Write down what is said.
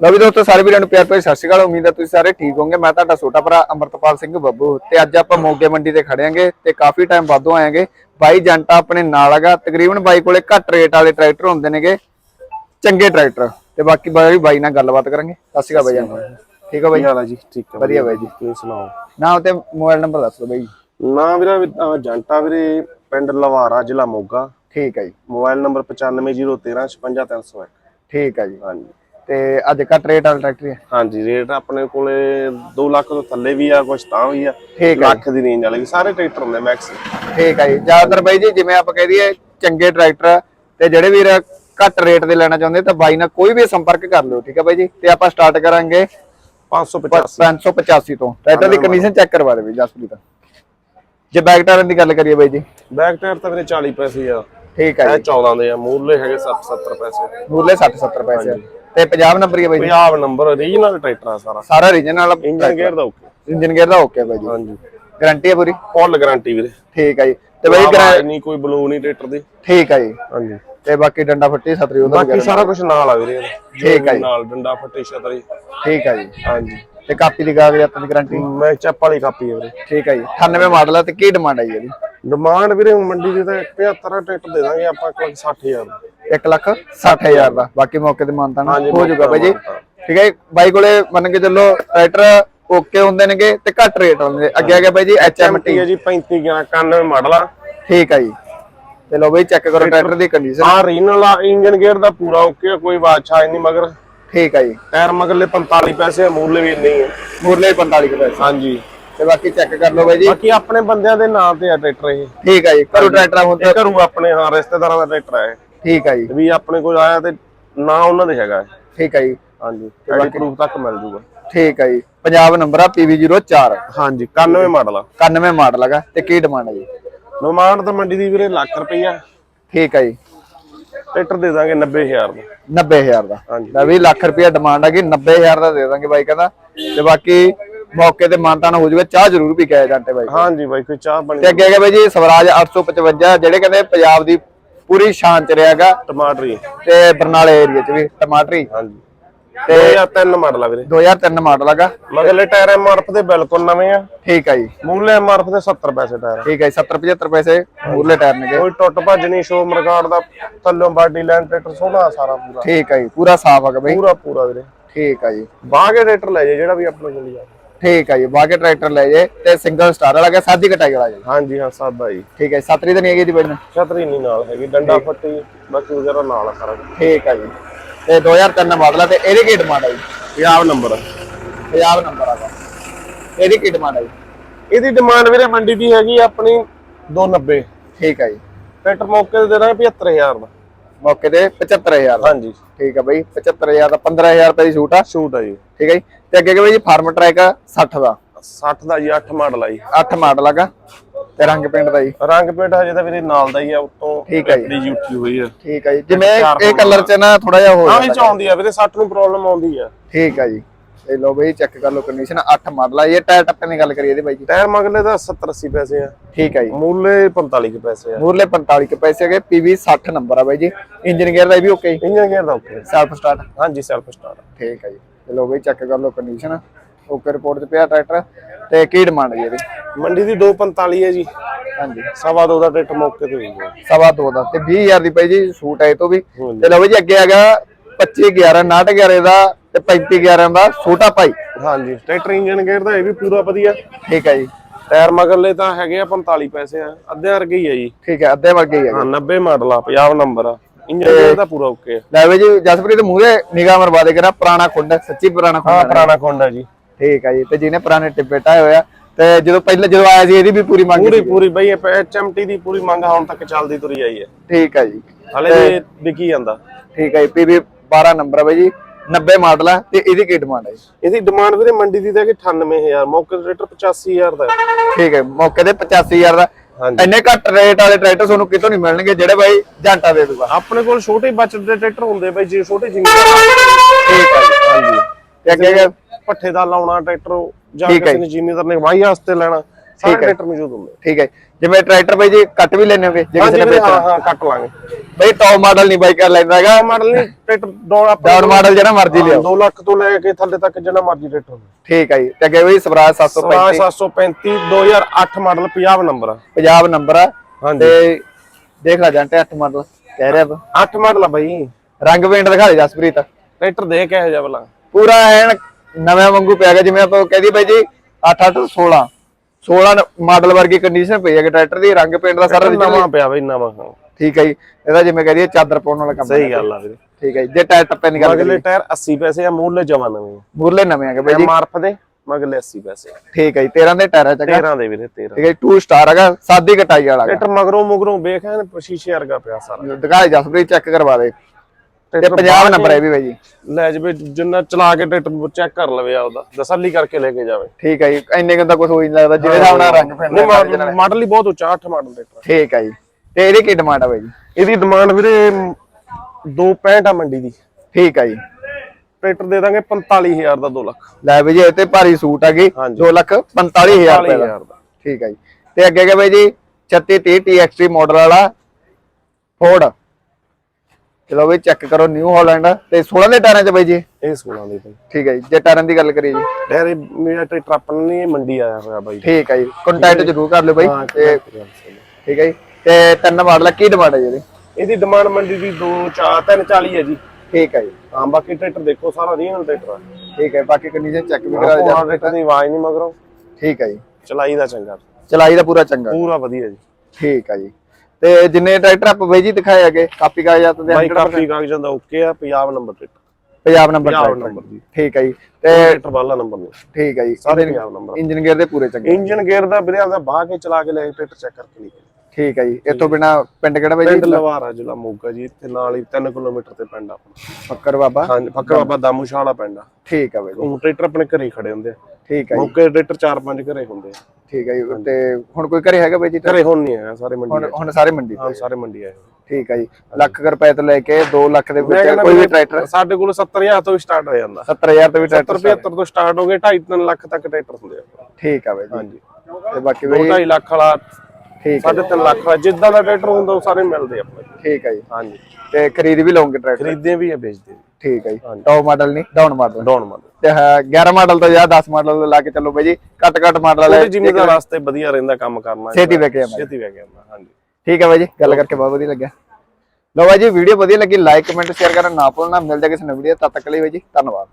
ਲਓ ਵੀ ਦੋਸਤੋ ਸਾਰੇ ਵੀਰਾਂ ਨੂੰ ਪਿਆਰ ਭਰੀ ਸਤਿ ਸ਼੍ਰੀ ਅਕਾਲ। ਉਮੀਦ ਹੈ ਤੁਸੀਂ ਸਾਰੇ ਠੀਕ ਹੋਵੋਗੇ। ਮੈਂ ਤੁਹਾਡਾ ਛੋਟਾ ਭਰਾ ਅਮਰਤਪਾਲ ਸਿੰਘ ਬੱਬੂ ਤੇ ਅੱਜ ਆਪਾਂ ਮੋਗੇ ਮੰਡੀ ਤੇ ਖੜੇ ਆਂਗੇ ਤੇ ਕਾਫੀ ਟਾਈਮ ਬਾਅਦੋਂ ਆਏਗੇ ਬਾਈ ਜੰਟਾ ਆਪਣੇ ਨਾਲ ਹੈਗਾ। ਤਕਰੀਬਨ ਬਾਈ ਕੋਲੇ ਘੱਟ ਰੇਟ ਵਾਲੇ ਟਰੈਕਟਰ ਹੁੰਦੇ ਨੇਗੇ। ਚੰਗੇ ਟਰੈਕਟਰ ਤੇ ਬਾਕੀ ਬਾਈ ਬਾਈ ਨਾਲ ਗੱਲਬਾਤ ਕਰਾਂਗੇ। ਸਤਿ ਸ਼੍ਰੀ ਅਕਾਲ ਬਾਈ ਜਾਨ। ਠੀਕ ਹੈ ਬਾਈ? ਹਾਲ ਜੀ? ਠੀਕ ਹੈ ਵਧੀਆ ਬਾਈ ਜੀ। ਤੁਸੀਂ ਸੁਣਾਓ? ਨਾਮ ਤੇ ਮੋਬਾਈਲ ਨੰਬਰ ਦੱਸ ਦਿਓ ਬਾਈ ਨਾ ਵੀਰਾ ਜੰਟਾ ਵੀਰੇ ਪਿੰਡ ਲਵਾਰਾ ਜ਼ਿਲ੍ਹਾ ਮੋਗਾ। ਠੀਕ ਹੈ ਜੀ। ਮੋਬਾਈਲ ਨੰਬਰ 9501355301 ਠੀਕ ਹੈ ਜੀ। ਹਾਂਜੀ। ਤੇ ਅੱਜ ਘੱਟ ਰੇਟ ਵਾਲਾ ਟਰੈਕਟਰ ਹੈ ਹਾਂਜੀ ਰੇਟ ਆਪਣੇ ਕੋਲੇ 2 ਲੱਖ ਤੋਂ ਥੱਲੇ ਵੀ ਆ ਕੁਝ ਤਾਂ ਵੀ ਆ। ਠੀਕ ਹੈ ਲੱਖ ਦੀ ਰੇਂਜ ਵਾਲੇ ਵੀ ਸਾਰੇ ਟਰੈਕਟਰ ਹੁੰਦੇ ਮੈਕਸ ਠੀਕ ਹੈ ਜੀ। ਜ਼ਿਆਦਾਤਰ ਬਾਈ ਜੀ ਜਿਵੇਂ ਆਪਾਂ ਕਹਿ ਦਈਏ ਚੰਗੇ ਟਰੈਕਟਰ ਤੇ ਜਿਹੜੇ ਵੀਰ ਘੱਟ ਰੇਟ ਦੇ ਲੈਣਾ ਚਾਹੁੰਦੇ ਤਾਂ ਬਾਈ ਨਾਲ ਕੋਈ ਵੀ ਸੰਪਰਕ ਕਰ ਲਿਓ ਠੀਕ ਹੈ ਬਾਈ ਜੀ? ਤੇ ਆਪਾਂ ਸਟਾਰਟ ਕਰਾਂਗੇ 550 585 ਤੋਂ। ਟਰੈਕਟਰ ਦੀ ਕੰਡੀਸ਼ਨ ਚੈੱਕ ਕਰਵਾ ਦੇ ਬਈ ਜਸਪ੍ਰੀਤ ਜੇ ਬੈਕ ਟਾਇਰਾਂ ਦੀ ਗੱਲ ਕਰੀਏ ਬਾਈ ਜੀ। ਬੈਕ ਟਾਇਰ ਤਾਂ ਵੀਰੇ 40 ਪੈਸੇ ਆ। ਠੀਕ ਹੈ ਇਹ ਜੀ 14 ਦੇ ਆ ਮੂਰਲੇ ਹੈਗੇ 60 70 ਪੈਸੇ। ਮੂਰਲੇ 60 70 ਪੈਸੇ। ਤੇ 50 ਨੰਬਰ ਹੀ ਹੈ ਬਾਈ ਜੀ? ਪੰਜਾਬ ਨੰਬਰ ਰੀਜਨਲ ਟਰੈਕਟਰ ਆ ਸਾਰਾ। ਸਾਰਾ ਰੀਜਨਲ ਇੰਜਨ ਗੇਅਰ ਦਾ ਓਕੇ ਇੰਜਨ ਗੇਅਰ ਦਾ ਓਕੇ ਬਾਈ ਜੀ। ਹਾਂਜੀ। ਗਾਰੰਟੀ ਹੈ ਪੂਰੀ? ਫੁੱਲ ਗਾਰੰਟੀ ਵੀਰੇ। ਠੀਕ ਹੈ ਜੀ। ਤੇ ਬਾਈ ਆਵਾਜ਼ ਨਹੀਂ ਕੋਈ ਬਲੂ ਨਹੀਂ ਟਰੈਕਟਰ ਦੀ। ਠੀਕ ਹੈ ਜੀ। ਹਾਂਜੀ। ਤੇ ਬਾਕੀ ਡੰਡਾ ਫੱਟੀ ਸਤਰੀ ਉਹਦਾ ਬਾਕੀ ਸਾਰਾ ਕੁਝ ਨਾਲ ਆ ਵੀਰੇ। ਠੀਕ ਆ ਜੀ। ਨਾਲ ਡੰਡਾ ਫੱਟੀ ਛਤਰੀ। ਠੀਕ ਹੈ ਜੀ। ਹਾਂਜੀ। ਤੇ ਕਾਪੀ ਦੀ ਕਾਗਜ਼ਾਤਾਂ ਦੀ ਗਾਰੰਟੀ ਮੈਂ ਚੱਪ ਵਾਲੀ ਕਾਪੀ ਹੈ ਵੀਰੇ। ਠੀਕ ਹੈ ਜੀ। 98 ਮਾਡਲ ਹੈ ਤੇ ਕੀ ਡਿਮਾਂਡ ਹੈ ਜੀ ਇਹਦੀ? ਡਿਮਾਂਡ ਵੀਰੇ ਮੰਡੀ ਦੀ ਤਾਂ 75 ਟਰੈਕਟਰ ਦੇ ਦਾਂਗੇ ਆਪਾਂ 1 ਲੱਖ 60000 1 ਲੱਖ 60000 ਦਾ। ਬਾਕੀ ਮੌਕੇ ਤੇ ਮਾਨਤਾ ਹਾਂਜੀ, ਹੋ ਜਾਊਗਾ ਬਾਈ ਜੀ। ਮਾਨਤਾਨ। ਠੀਕ ਹੈ। ਬਾਈ ਕੋਲੇ ਮੰਨ ਕੇ ਚੱਲੋ ਟਰੈਕਟਰ ਓਕੇ ਹੁੰਦੇ ਨੇਗੇ ਤੇ ਘੱਟ ਰੇਟ ਹੁੰਦੇ ਅੱਗੇ ਆ ਗਿਆ ਬਾਈ ਜੀ ਐਮਟੀ HMT ਹੈ ਜੀ 35 91 ਮਾਡਲ ਆ। ਠੀਕ ਹੈ ਜੀ। ਤੇ ਲੋ ਬਾਈ ਚੈੱਕ ਕਰੋ ਟਰੈਕਟਰ ਦੀ ਕੰਡੀਸ਼ਨ ਆ ਰੀਨਲ ਆ ਇੰਜਨ ਗੇਅਰ ਦਾ ਪੂਰਾ ਓਕੇ ਕੋਈ ਬਾਦਸ਼ਾਹ ਨਹੀਂ ਮਗਰ। ਠੀਕ ਹੈ ਜੀ। ਟਾਇਰ ਮਗਰਲੇ 45 ਪੈਸੇ ਮੂਰਲੇ ਵੀ ਇੰਨੇ ਹੀ ਮੂਰਲੇ 45 ਕੁ ਪੈਸੇ। ਹਾਂਜੀ। ਤੇ ਬਾਕੀ ਚੈੱਕ ਕਰ ਲਓ ਬਾਈ ਜੀ। ਬਾਕੀ ਆਪਣੇ ਬੰਦਿਆਂ ਦੇ ਨਾਂ ਤੇ ਆ ਟਰੈਕਟਰ ਇਹ। ਠੀਕ ਹੈ ਜੀ। ਕਰੋ ਟਰੈਕਟਰ ਹੁਣ ਇਹ ਘਰੂ ਆਪਣੇ ਹਾਂ ਰਿਸ਼ਤੇਦਾਰਾਂ ਦਾ ਟਰੈਕਟਰ ਹੈ ਠੀਕ ਹੈ ਜੀ। ਵੀ ਆਪਣੇ ਕੋਲ ਆਇਆ ਤੇ ਨਾਂ ਉਹਨਾਂ ਦੇ ਹੈਗਾ। ਠੀਕ ਹੈ ਜੀ। ਹਾਂਜੀ ਤੇ ਪ੍ਰੂਫ ਤੱਕ ਮਿਲ ਜੂਗਾ। ਠੀਕ ਹੈ ਜੀ। ਪੰਜਾਬ ਨੰਬਰ ਆ PV04 ਹਾਂਜੀ 91 ਮਾਡਲ ਆ। 91 ਮਾਡਲ ਹੈਗਾ ਤੇ ਕੀ ਡਿਮਾਂਡ ਹੈ ਜੀ? ਡਿਮਾਂਡ ਤਾਂ ਮੰਡੀ ਦੀ ਵੀਰੇ ਲੱਖ ਰੁਪਈਆ ਠੀਕ ਹੈ ਜੀ। ਟਰੈਕਟਰ ਦੇ ਦਾਂਗੇ 90000 ਦਾ। 90000 ਦਾ। ਹਾਂਜੀ। ਲੈ ਵੀ ਲੱਖ ਰੁਪਇਆ ਡਿਮਾਂਡ ਹੈਗੀ 90000 ਦਾ ਦੇ ਦਾਂਗੇ ਬਾਈ ਕਹਿੰਦਾ। ਤੇ ਬਾਕੀ ਮੌਕੇ ਤੇ ਮਾਨਤਾਨ ਹੋ ਜਾਊਗਾ ਚਾਹ ਜ਼ਰੂਰ ਵੀ ਕਿਹਾ ਜਾਂਦੇ ਬਾਈ। ਹਾਂਜੀ ਬਾਈ ਕੋਈ ਚਾਹ ਬਣੀ ਤੇ ਅੱਗੇ ਹੈਗਾ ਬਾਈ ਜੀ ਸਵਰਾਜ 855 ਜਿਹੜੇ ਕਹਿੰਦੇ ਪੰਜਾਬ ਦੀ ਪੂਰੀ ਸ਼ਾਨ ਚ ਰਿਹਾਗਾ। ਟਮਾਟਰੀ। ਤੇ ਬਰਨਾਲੇ ਏਰੀਆ ਚ ਵੀ ਟਮਾਟਰੀ। ਹਾਂਜੀ। ਤੇ ਇਹ ਤਿੰਨ ਮਾਡਲ ਆ ਵੀਰੇ। 2003 ਮਾਡਲ ਹੈਗਾ। ਮਗਰਲੇ ਟਾਇਰ ਐਮਆਰਐਫ ਦੇ ਬਿਲਕੁਲ ਨਵੇਂ ਆ। ਠੀਕ ਹੈ ਜੀ। ਮੂਲੇ ਐਮਆਰਐਫ ਦੇ 70 ਪੈਸੇ ਟਾਇਰ ਆ। ਠੀਕ ਹੈ 70 75 ਪੈਸੇ ਮੂਰਲੇ ਟਾਇਰ ਨੇਗੇ। ਕੋਈ ਟੁੱਟ ਭੱਜ ਨਹੀਂ ਸ਼ੋ ਮਰਗਾੜ ਦਾ ਥੱਲੋਂ ਬਾਡੀ ਲਾਈਨ ਟਰੈਕਟਰ ਸੋਹਣਾ ਸਾਰਾ ਪੂਰਾ। ਠੀਕ ਹੈ ਜੀ ਪੂਰਾ ਸਾਫ਼ ਹੈਗਾ ਬਾਈ। ਪੂਰਾ ਪੂਰਾ ਵੀਰੇ। ਠੀਕ ਹੈ ਜੀ। ਬਾਗੇ ਟਰੈਕਟਰ ਲੈ ਜਾ ਜਿਹੜਾ ਵੀ ਆਪਣੇ ਕੋਲ ਜਾ ਠੀਕ ਹੈ ਜੀ ਬਾਗੇ ਟਰੈਕਟਰ ਲੈ ਜੇ ਤੇ ਸਿੰਗਲ ਸਟਾਰ ਵਾਲਾ ਗਿਆ ਸਾਦੀ ਕਟਾਈ ਵਾਲਾ ਜੀ? ਹਾਂਜੀ ਹਾਂ ਸਾਦਾ ਜੀ। ਠੀਕ ਹੈ ਸਤਰੀ ਤਾਂ ਨਹੀਂ ਹੈਗੀ ਜੀ ਬਾਈ ਨੂੰ? ਛਤਰੀ ਨਹੀਂ ਨਾਲ ਹੈਗੀ ਡੰਡਾ ਫੱਟੀ ਬਾਕੀ ਵਗੈਰਾ ਨਾਲ ਆ ਸਾਰਾ। ਠੀਕ ਹੈ ਜੀ। ਤੇ 2003 ਮਾਡਲ ਆ ਤੇ ਇਹਦੀ ਕੀ ਡਿਮਾਂਡ ਹੈ ਜੀ? ਪੰਜਾਬ ਨੰਬਰ ਪੰਜਾਬ ਨੰਬਰ ਆਗਾ ਇਹਦੀ ਕੀ ਡਿਮਾਂਡ ਹੈ ਜੀ? ਇਹਦੀ ਡਿਮਾਂਡ ਵੀਰੇ ਮੰਡੀ ਦੀ ਹੈਗੀ ਆਪਣੀ 290 ਠੀਕ ਹੈ ਜੀ। ਟਰੈਕਟਰ ਮੌਕੇ ਤੇ ਦੇ ਦਾਂਗੇ 75000 ਦਾ। ਮੌਕੇ ਤੇ 75000 ਦਾ। ਹਾਂਜੀ। ਠੀਕ ਹੈ ਬਾਈ 75000 ਦਾ 15000 ਰੁਪਏ ਦੀ ਛੂਟ ਆ। ਸ਼ੂਟ ਆ ਜੀ। ਠੀਕ ਹੈ ਜੀ। ਤੇ ਅੱਗੇ ਬਾਈ ਜੀ ਫਾਰਮ ਟਰੈਕ 60 ਦਾ। 60 ਦਾ ਜੀ 8 ਮਾਡਲ ਆ ਜੀ। 8 ਮਾਡਲ ਹੈਗਾ ਤੇ ਰੰਗ ਪਿੰਡ ਦਾ ਜੀ। ਰੰਗ ਪੇਟ ਹਜੇ ਤਾਂ ਵੀਰੇ ਨਾਲ ਦਾ ਹੀ ਆ ਉਤੋਂ ਠੀਕ ਹੈ ਜੀ। ਜੀ ਉੱਠੀ ਹੋਈ ਆ। ਠੀਕ ਹੈ ਜੀ। ਜਿਵੇਂ ਇਹ ਕਲਰ ਚ ਨਾ ਥੋੜਾ ਜਿਹਾ ਹੋ ਹਾਂ ਜਾਂਦਾ ਇਹ ਚ ਆਉਂਦੀ ਆ ਵੀਰੇ 60 ਨੂੰ ਪ੍ਰੋਬਲਮ ਆਉਂਦੀ ਆ। ਠੀਕ ਹੈ ਜੀ। ਤੇ ਲੋ ਬਾਈ ਚੈੱਕ ਕਰ ਲਓ ਕੰਡੀਸ਼ਨ 8 ਮਾਡਲ ਆ। ਇਹ ਟਾਇਰ ਟੱਪੇ ਦੀ ਗੱਲ ਕਰੀਏ ਇਹਦੇ ਬਾਈ ਜੀ। ਟਾਇਰ ਮਗਲੇ ਦਾ 70 80 ਪੈਸੇ ਆ। ਠੀਕ ਹੈ ਜੀ। ਮੂਲੇ 45 ਕੁ ਪੈਸੇ ਆ। ਮੂਰਲੇ 45 ਕੇ ਪੈਸੇ ਹੈਗੇ PV 60 ਨੰਬਰ ਆ ਬਾਈ ਜੀ। ਇੰਜਨ ਗੇਅਰ ਦਾ ਵੀ ਓਕੇ ਇੰਜਨ ਗੇਅਰ ਦਾ ਓਕੇ ਸੈਲਫ ਸਟਾਰਟ ਹਾਂਜੀ ਸੈਲਫ ਸਟਾਰਟ ਠੀਕ ਹੈ ਜੀ। ਚਲੋ ਬਈ ਚੈੱਕ ਕਰ ਲਓ ਕੰਡੀਸ਼ਨ ਓਕੇ ਰਿਪੋਰਟ 'ਚ ਪਿਆ ਟਰੈਕਟਰ ਤੇ ਕੀ ਡਿਮਾਂਡ ਹੈ ਇਹਦੀ? ਮੰਡੀ ਦੀ 245 ਹੈ ਜੀ। ਹਾਂਜੀ। ਸਵਾ ਦੋ ਦਾ ਟਰੈਕਟਰ ਮੌਕੇ ਤੇ ਹੋਈ ਹੈ। ਸਵਾ ਦੋ ਦਾ। ਤੇ 20000 ਦੀ ਪਈ ਜੀ ਸੂਟ ਹੈ ਇਹ ਤੋਂ ਵੀ। ਤੇ ਲਓ ਬਈ ਜੀ ਅੱਗੇ ਹੈਗਾ 25 11 69 11 ਦਾ ਤੇ 35 11 ਦਾ ਛੋਟਾ ਭਾਈ। ਹਾਂਜੀ ਟਰੈਕਟਰ ਇੰਜਨ ਗੇਅਰ ਦਾ ਇਹ ਵੀ ਪੂਰਾ ਵਧੀਆ। ਠੀਕ ਹੈ ਜੀ। ਟਾਇਰ ਮਗਰਲੇ ਤਾਂ ਹੈਗੇ ਆ 45 ਪੈਸੇ ਆ ਅੱਧੇ ਵਰਗੇ ਹੀ ਆ ਜੀ। ਠੀਕ ਹੈ ਅੱਧੇ ਵਰਗੇ ਹੀ ਹਾਂ ਹੈਗੇ 90 ਮਾਡਲ ਆ 50 ਨੰਬਰ ਆ। ਇੰਜਨ ਗੇਅਰ ਦਾ ਪੂਰਾ ਓਕੇ ਆ। ਲੈ ਬਈ ਜੀ ਜਸਪ੍ਰੀਤ ਮੂਹਰੇ ਨਿਗਾਹ ਮਰਵਾ ਦੇ ਕਰਾ ਪੁਰਾਣਾ ਖੁੰਡ ਹੈ, ਸੱਚੀ ਪੁਰਾਣਾ ਹਾਂ ਖੁੰਡ ਹੈ। ਪੁਰਾਣਾ ਖੁੰਡ ਆ ਜੀ। ਠੀਕ ਹੈ ਜੀ ਤੇ ਜਿਹਨੇ ਪੁਰਾਣੇ ਟਿੱਬੇ ਟਾਏ ਹੋਇਆ ਤੇ ਜਦੋਂ ਪਹਿਲੇ ਜਦੋਂ ਆਇਆ ਸੀ ਇਹਦੀ ਵੀ ਪੂਰੀ ਮੰਗ ਪੂਰੀ ਪੂਰੀ ਬਈ ਐਚਐਮਟੀ ਦੀ ਪੂਰੀ ਮੰਗ ਹੁਣ ਤੱਕ ਚੱਲਦੀ ਤੁਰੀ ਆਈ ਹੈ। ਠੀਕ ਹੈ ਜੀ। ਹਲੇ ਵੀ ਵਿਕੀ ਜਾਂਦਾ। ਠੀਕ ਹੈ ਜੀ PV 12 ਨੰਬਰ ਹੈ ਬਈ ਜੀ। 90 ਮਾਡਲ ਹੈ ਤੇ ਇਹਦੀ ਕੀ ਡਿਮਾਂਡ ਹੈ ਇਹਦੀ ਡਿਮਾਂਡ ਵੀਰੇ ਮੰਡੀ ਦੀ ਤਾਂ ਕਿ 98000 ਮੌਕੇ ਤੇ ਟਰੈਕਟਰ 85000 ਦਾ। ਠੀਕ ਹੈ ਮੌਕੇ ਤੇ 85000 ਦਾ। ਇੰਨੇ ਘੱਟ ਰੇਟ ਵਾਲੇ ਟਰੈਕਟਰ ਤੁਹਾਨੂੰ ਕਿਤੋਂ ਨਹੀਂ ਮਿਲਣਗੇ ਜਿਹੜੇ ਬਾਈ ਜਾਂਟਾ ਦੇ ਦੂਗਾ। ਆਪਣੇ ਕੋਲ ਛੋਟੇ ਬਚਤ ਦੇ ਟਰੈਕਟਰ ਹੁੰਦੇ ਬਈ ਜੇ ਛੋਟੇ ਜਿੰਨੇ ਠੀਕ ਹੈ ਹਾਂਜੀ। ਤੇ ਅੱਗੇ ਪੱਠੇ ਦਾ ਲਾਉਣਾ ਟਰੈਕਟਰ ਜਾਂ। ਕਿਸੇ ਨੇ ਜ਼ਿਮੀਦਾਰ ਨੇ ਵਾਹੀ ਵਾਸਤੇ ਲੈਣਾ। ਸਾਰੇ। ਟਰੈਕਟਰ ਮੌਜੂਦ ਹੁੰਦੇ ਠੀਕ ਹੈ ਜਿਵੇਂ ਟਰੈਕਟਰ ਬਾਈ ਜੀ ਕੱਟ ਵੀ ਲੈਣੇ ਹੋਗੇ ਜੇ ਕਿਸੇ ਨੇ ਵੀਰੇ, ਹਾਂ ਵੇਚਣਾ। ਹਾਂ ਕੱਟ ਲਾਂਗੇ। ਬਾਈ ਟੌਪ ਮਾਡਲ ਨਹੀਂ ਬਾਈ ਕਰ ਲੈਂਦਾ ਹੈਗਾ। ਮਾਡਲ ਨਹੀਂ ਟਰੈਕਟਰ ਡਾਊਨ ਆਪਾਂ ਡਾਊਨ ਮਾਡਲ ਜਿਹੜਾ ਮਰਜ਼ੀ ਲਿਆਓ। 2 ਲੱਖ ਤੋਂ ਲੈ ਕੇ ਥੱਲੇ ਤੱਕ ਜਿਹੜਾ ਮਰਜ਼ੀ ਟਰੈਕਟਰ ਹੋਵੇ ਠੀਕ ਹੈ ਜੀ। ਤੇ ਅੱਗੇ ਬਾਈ ਸਵਰਾਜ 735 735 2008 ਮਾਡਲ 50 ਨੰਬਰ ਆ। ਪੰਜਾਬ ਨੰਬਰ ਆ। ਤੇ ਦੇਖ ਲੈ ਜਾਂਟੇ 8 ਮਾਡਲ ਕਹਿ ਰਿਹਾ ਵਾ 8 ਮਾਡਲ ਆ ਬਾਈ। ਰੰਗ ਪੇਂਟ ਦਿਖਾ ਦੇ ਜਸਪ੍ਰੀਤ। ਟਰੈਕਟਰ ਦੇਖ ਇਹ ਜਾ ਬਲਾ ਪੂਰਾ ਐਨ ਨਵੇਂ ਵਾਂਗੂ ਪਿਆ ਗਿਆ ਜਿਵੇਂ ਆਪਾਂ ਕਹਦੀ ਬਾਈ ਜੀ 8 8 16 16 ਮਾਡਲ ਵਰਗੀ ਕੰਡੀਸ਼ਨ ਪਈ ਹੈ ਕਿ ਟਰੈਕਟਰ ਦੀ ਰੰਗ ਪੇਂਟ ਦਾ ਸਾਰਾ ਨਵਾਂ ਪਿਆ ਬਾਈ ਨਵਾਂ। ਠੀਕ ਹੈ ਜੀ। ਇਹਦਾ ਜਿਵੇਂ ਕਹਦੀ ਚਾਦਰ ਪਾਉਣ ਵਾਲਾ ਕੰਮ ਸਹੀ ਗੱਲ ਆ ਵੀਰੇ। ਠੀਕ ਹੈ ਜੀ। ਜੇ ਟਾਇਰ ਟੱਪੇ ਨਹੀਂ ਗੱਲ ਮਗਲੇ ਟਾਇਰ 80 ਪੈਸੇ ਆ ਮੂਹਰਲੇ ਜਮਾ ਨਵੇਂ ਮੂਰਲੇ ਨਵੇਂ ਹੈਗੇ ਬਾਈ ਜੀ। ਐਮਆਰਐਫ ਦੇ ਮਗਲੇ 80 ਪੈਸੇ ਠੀਕ ਹੈ ਜੀ। 13 ਦੇ ਟਾਇਰ ਹੈ ਚੱਕਾ 13 ਦੇ ਵੀਰੇ 13 ਠੀਕ ਹੈ 2 ਸਟਾਰ ਹੈਗਾ ਸਾਦੀ ਕਟਾਈ ਵਾਲਾ ਟਰੈਕਟਰ ਮਗਰੋਂ ਮੁਗਰੋਂ ਵੇਖ ਸ਼ੀਸ਼ੇ ਵਰਗਾ ਪਿਆ ਸਾਰਾ। ਦਿਖਾਏ ਜਸਪ੍ਰੀਤ ਚੈੱਕ ਕਰਵਾ ਦੇ। ਤੇ ਟਰੈਕਟਰ 50 ਨੰਬਰ ਹੈ ਵੀ ਬਾਈ ਜੀ। ਲੈ ਜਵੇ ਜਿੰਨਾ ਚਲਾ ਕੇ ਟਰੈਕਟਰ ਚੈੱਕ ਕਰ ਲਵੇ ਆਪਦਾ ਤਸੱਲੀ ਕਰਕੇ ਲੈ ਕੇ ਜਾਵੇ। ਠੀਕ ਹੈ ਜੀ ਇੰਨੇ ਤਾਂ ਕੁਝ ਹੋ ਹੀ ਨਹੀਂ ਲੱਗਦਾ ਜਿਹੜੇ ਹਿਸਾਬ ਨਾਲ ਰੰਗ ਪੈਂਦਾ ਮਾਡਲ ਹੀ ਬਹੁਤ ਉੱਚਾ 8 ਮਾਡਲ ਟਰੈਕਟਰ। ਠੀਕ ਹੈ ਜੀ ਤੇ ਇਹਦੀ ਕੀ ਡਿਮਾਂਡ ਹੈ ਬਾਈ ਜੀ? ਇਹਦੀ ਡਿਮਾਂਡ ਵੀਰੇ 265 ਆ ਮੰਡੀ ਦੀ। ਠੀਕ ਹੈ ਜੀ। ਟਰੈਕਟਰ ਦੇ ਦਾਂਗੇ 45000 ਦਾ 2 ਲੱਖ। ਲੈ ਜੀ ਇਹ ਤੇ ਭਾਰੀ ਸੂਟ ਹੈਗੀ ਹਾਂਜੀ। 2 ਲੱਖ 45000 ਰੁਪਏ ਦਾ। 45000 ਦਾ। ਠੀਕ ਹੈ ਜੀ। ਤੇ ਅੱਗੇ ਅੱਗੇ ਬਾਈ ਜੀ 3630 TXT ਮਾਡਲ ਵਾਲਾ ਫੋਰਡ ਚਲੋ ਬਈ ਚੈੱਕ ਕਰੋ ਨਿਊ ਹਾਲੈਂਡ ਤੇ 16 ਦੇ ਟਾਇਰਾਂ ਚ ਬਾਈ ਜੀ? ਇਹ 16 ਦੀ ਬਾਈ। ਠੀਕ ਹੈ ਜੀ ਜੇ ਟਾਇਰਾਂ ਦੀ ਗੱਲ ਕਰੀਏ ਜੀ। ਇਹ ਮੇਰਾ ਆਪਣਾ ਨਹੀਂ ਮੰਡੀ ਆਇਆ ਹੋਇਆ ਬਾਈ। ਠੀਕ ਹੈ ਜੀ ਕੰਟੈਕਟ ਜ਼ਰੂਰ ਕਰ ਲਿਓ ਬਾਈ ਤੇ ਠੀਕ ਹੈ ਜੀ ਤੇ ਤਿੰਨ ਮਾਡਲ ਕੀ ਡਿਮਾਂਡ ਹੈ ਜੀ ਇਹਦੀ? ਡਿਮਾਂਡ ਮੰਡੀ ਦੀ 2 4 3 40 ਹੈ ਜੀ। ਠੀਕ ਹੈ ਜੀ। ਹਾਂ ਬਾਕੀ ਟਰੈਕਟਰ ਦੇਖੋ ਸਾਰਾ ਰੀਜਨਲ ਟਰੈਕਟਰ ਆ ਠੀਕ ਹੈ ਬਾਕੀ ਕੰਡੀਸ਼ਨ ਚੈੱਕ ਵੀ ਕਰਾ ਜਾ ਟਰੈਕਟਰ ਦੀ ਆਵਾਜ਼ ਨਹੀਂ ਮਗਰੋਂ। ਠੀਕ ਹੈ ਜੀ। ਚਲਾਈ ਦਾ ਚੰਗਾ। ਚਲਾਈ ਦਾ ਪੂਰਾ ਚੰਗਾ। ਪੂਰਾ ਵਧੀਆ ਜੀ। ਠੀਕ ਹੈ ਜੀ। ਤੇ ਜਿੰਨੇ ਟਰੈਕਟਰ ਆਪਾਂ ਬਾਈ ਜੀ ਦਿਖਾਏ ਹੈਗੇ ਕਾਪੀ ਕਾਗਜ਼ਾਤ ਦੇ ਬਾਈ ਕਾਪੀ ਕਾਗਜ਼ਾਂ ਦਾ ਓਕੇ ਆ Punjab number tractor Punjab number Punjab tractor number ਜੀ। ਠੀਕ ਹੈ ਜੀ। ਤੇ ਟਰੈਕਟਰ ਵਾਲਾ ਨੰਬਰ ਨਹੀਂ ਠੀਕ ਹੈ ਜੀ। ਸਾਰੇ ਪੰਜਾਬ ਨੰਬਰ। ਇੰਜਨ ਗੇਅਰ ਦੇ ਪੂਰੇ ਚੰਗੇ। ਇੰਜਨ ਗੇਅਰ ਦਾ ਵੀਰੇ ਆਪਦਾ ਬਾਹ ਕੇ ਚਲਾ ਕੇ ਲੈ ਟਰੈਕਟਰ ਚੈੱਕ ਕਰਕੇ ਨਹੀਂ ਠੀਕ ਹੈ ਜੀ। ਇੱਥੋਂ ਬਿਨਾ ਪਿੰਡ ਕਿਹੜਾ ਬਾਈ ਪਿੰਡ ਜੀ ਲਵਾਰਾ ਜ਼ਿਲ੍ਹਾ ਮੋਗਾ ਜੀ ਇੱਥੇ ਨਾਲ ਹੀ 3 ਕਿਲੋਮੀਟਰ ਤੇ ਪਿੰਡ ਆ ਆਪਣਾ। ਫੱਕਰ ਬਾਬਾ? ਹਾਂਜੀ ਫੱਕਰ ਬਾਬਾ ਦਾਮੂਸ਼ਾਲਾ ਪਿੰਡ ਆ। ਠੀਕ ਹੈ ਬਾਈ ਜੀ। ਹੁਣ ਟਰੈਕਟਰ ਆਪਣੇ ਘਰੇ ਖੜੇ ਹੁੰਦੇ ਆ। ਠੀਕ ਹੈ ਜੀ। ਮੌਕੇ ਟਰੈਕਟਰ 4-5 ਘਰੇ ਹੁੰਦੇ ਆ। ਠੀਕ ਹੈ ਜੀ ਤੇ ਹੁਣ ਕੋਈ ਘਰੇ ਹੈਗਾ ਬਾਈ ਜੀ ਘਰੇ ਹੁਣ ਨਹੀਂ ਆਇਆ ਸਾਰੇ ਮੰਡੀ ਹੁਣ ਸਾਰੇ ਮੰਡੀ ਹਾਂ ਸਾਰੇ ਮੰਡੀ ਆਏ। ਠੀਕ ਹੈ ਜੀ। ਲੱਖ ਰੁਪਏ ਤੋਂ ਲੈ ਕੇ 2 ਲੱਖ ਦੇ ਵਿੱਚ ਕੋਈ ਵੀ ਟਰੈਕਟਰ ਸਾਡੇ ਕੋਲ 70000 ਤੋਂ ਵੀ ਸਟਾਰਟ ਹੋ ਜਾਂਦਾ। 70000 ਤੋਂ ਵੀ 70 ਟਰੈਕਟਰ 75 ਤੋਂ ਸਟਾਰਟ ਹੋ ਗਏ 2.5 ਲੱਖ ਤੱਕ ਟਰੈਕਟਰ ਹੁੰਦੇ ਆ। ਠੀਕ ਹੈ ਬਾਈ ਜੀ। ਹਾਂਜੀ। ਤੇ ਬਾਕੀ ਬਾਈ 2.5 ਲੱਖ ਵਾਲਾ ਠੀਕ ਹੈ। 3.5 ਲੱਖ ਵਾਲਾ ਜਿੱਦਾਂ ਦਾ ਟਰੈਕਟਰ ਹੁੰਦਾ ਉਹ ਸਾਰੇ ਮਿਲਦੇ ਆਪਣੇ। ਠੀਕ ਹੈ ਜੀ। ਹਾਂਜੀ। ਤੇ ਖਰੀਦ ਵੀ ਲਓਗੇ ਟਰੈਕਟਰ? ਖਰੀਦਦੇ ਵੀ ਆ ਵੇਚਦੇ ਵੀ ਠੀਕ ਹੈ ਜੀ। ਟੌਪ ਮਾਡਲ ਨਹੀਂ ਡਾਊਨ ਮਾਡਲ ਡਾਊਨ ਮਾਡਲ ਤੇ ਹਾਂ, 11 ਮਾਡਲ ਤੋਂ ਜਾਂ 10 ਮਾਡਲ ਲਾ ਕੇ ਚੱਲੋ ਬਾਈ ਜੀ ਘੱਟ ਘੱਟ ਮਾਡਲ ਉਹਦੇ ਜ਼ਿਮੀਦਾਰ ਵਾਸਤੇ ਵਧੀਆ ਰਹਿੰਦਾ ਕੰਮ ਕਰਨਾ। ਛੇਤੀ ਵਿਕ ਜਾਂਦਾ। ਛੇਤੀ ਵਿਕ ਜਾਂਦਾ ਹਾਂਜੀ। ਠੀਕ ਹੈ ਬਾਈ ਜੀ ਗੱਲ ਕਰਕੇ ਬਹੁਤ ਵਧੀਆ ਲੱਗਿਆ। ਲਓ ਬਾਈ ਜੀ ਵੀਡੀਓ ਵਧੀਆ ਲੱਗੀ ਲਾਈਕ ਕਮੈਂਟ ਸ਼ੇਅਰ ਕਰਨਾ ਨਾ ਭੁੱਲਣਾ। ਮਿਲਦੇ ਕਿਸੇ ਨਵੀਂ ਵੀਡੀਓ ਤਦ ਤੱਕ ਲਈ ਬਾਈ ਜੀ ਧੰਨਵਾਦ।